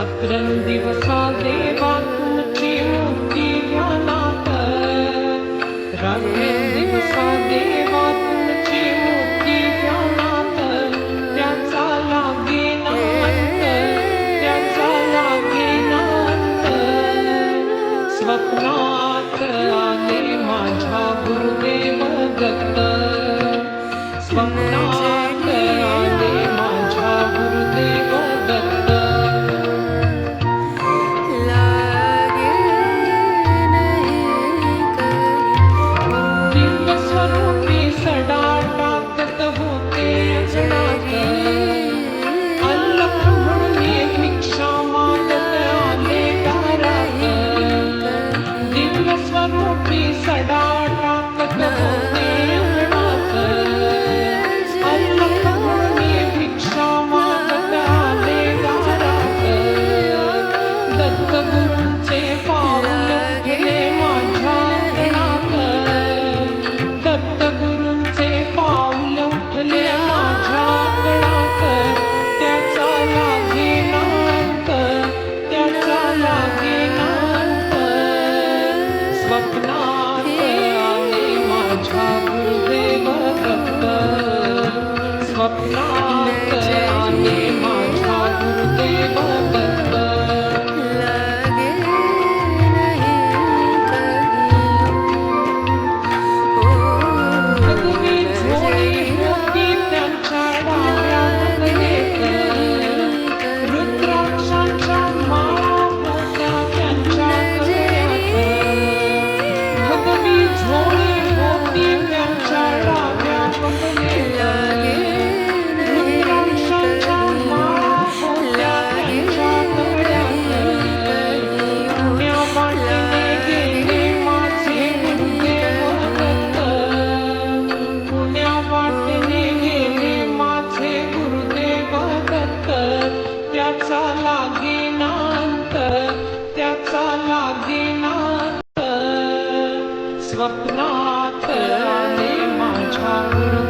रात्रंदिवसा देवा तुमची मुक्ती ध्यानात रात्रंदिवसा देवा तुमची मुक्ती ध्यानात त्याचा लागे नांत त्याचा लागे नांत स्वप्नात आले माझ्या Gurudev Datta Peace, I don't want the लागेनांत त्याचा लागेनांत स्वप्नात आले माझ्या गुरुदेव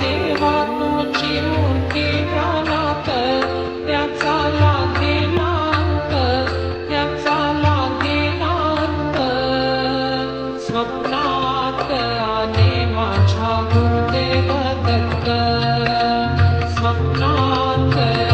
देवा मूर्ति ज्ञानात या ले मत या लेनान्त स्वप्नात् आने मा गुरुदेवा दत्त. स्वप्नात